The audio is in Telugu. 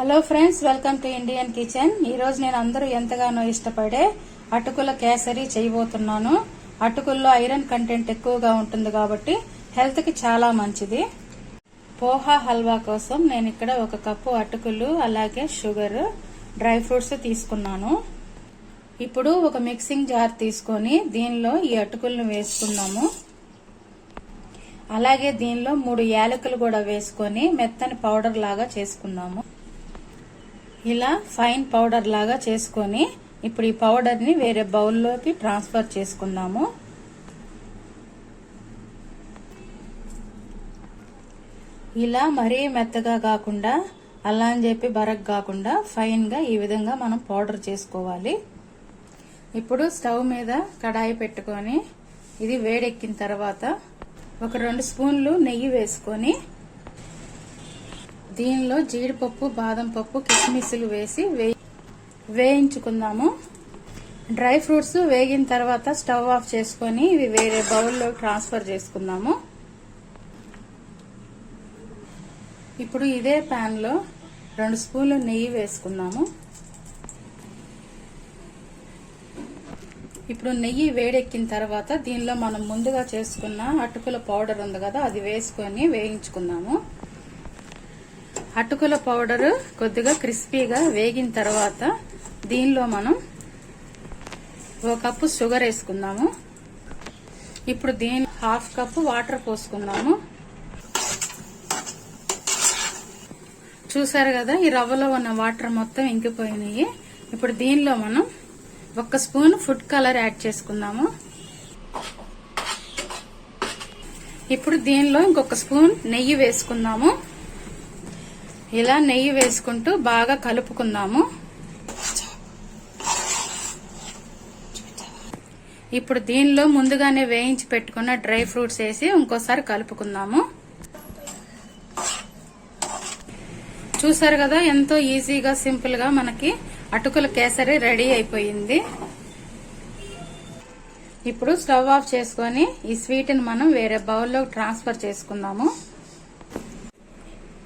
Hello friends welcome to Indian kitchen ఈరోజు నేను అందరూ ఎంతగానో ఇష్టపడే అటుకుల కేసరి చేయబోతున్నాను. అటుకుల్లో ఐరన్ కంటెంట్ ఎక్కువగా ఉంటుంది కాబట్టి హెల్త్కి చాలా మంచిది. పోహా హల్వా కోసం నేను ఇక్కడ ఒక కప్పు అటుకులు అలాగే షుగర్ డ్రై ఫ్రూట్స్ తీసుకున్నాను. ఇప్పుడు ఒక మిక్సింగ్ జార్ తీసుకొని దీనిలో ఈ అటుకులను వేసుకున్నాము అలాగే దీనిలో మూడు యాలకులు కూడా వేసుకొని మెత్తని పౌడర్ లాగా చేసుకున్నాము ఇలా ఫైన్ పౌడర్ లాగా చేసుకొని ఇప్పుడు ఈ పౌడర్ని వేరే బౌల్లోకి ట్రాన్స్ఫర్ చేసుకుందాము. ఇలా మరీ మెత్తగా కాకుండా అలా అని చెప్పి బరక్ కాకుండా ఫైన్గా ఈ విధంగా మనం పౌడర్ చేసుకోవాలి. ఇప్పుడు స్టవ్ మీద కడాయి పెట్టుకొని ఇది వేడెక్కిన తర్వాత ఒక రెండు స్పూన్లు నెయ్యి వేసుకొని దీనిలో జీడిపప్పు బాదం పప్పు కిస్మిస్లు వేసి వేయించుకుందాము. డ్రై ఫ్రూట్స్ వేగిన తర్వాత స్టవ్ ఆఫ్ చేసుకొని ఇవి వేరే బౌల్లో ట్రాన్స్ఫర్ చేసుకుందాము. ఇప్పుడు ఇదే ప్యాన్లో రెండు స్పూన్లు నెయ్యి వేసుకుందాము. ఇప్పుడు నెయ్యి వేడెక్కిన తర్వాత దీనిలో మనం ముందుగా చేసుకున్న అటుకుల పౌడర్ ఉంది కదా అది వేసుకొని వేయించుకుందాము. అటుకుల పౌడర్ కొద్దిగా క్రిస్పీగా వేగిన తర్వాత దీనిలో మనం ఒక కప్పు షుగర్ వేసుకుందాము. ఇప్పుడు దీని హాఫ్ కప్పు వాటర్ పోసుకుందాము. చూసారు కదా ఈ రవ్వలో ఉన్న వాటర్ మొత్తం ఇంకిపోయినాయి. ఇప్పుడు దీనిలో మనం ఒక స్పూన్ ఫుడ్ కలర్ యాడ్ చేసుకుందాము. ఇప్పుడు దీనిలో ఇంకొక స్పూన్ నెయ్యి వేసుకుందాము. ఇలా నెయ్యి వేసుకుంటూ బాగా కలుపుకుందాము. ఇప్పుడు దీనిలో ముందుగానే వేయించి పెట్టుకున్న డ్రై ఫ్రూట్స్ వేసి ఇంకోసారి కలుపుకుందాము. చూసారు కదా ఎంతో ఈజీగా సింపుల్గా మనకి అటుకుల కేసరి రెడీ అయిపోయింది. ఇప్పుడు స్టవ్ ఆఫ్ చేసుకొని ఈ స్వీట్ని మనం వేరే బౌల్లో ట్రాన్స్ఫర్ చేసుకుందాము.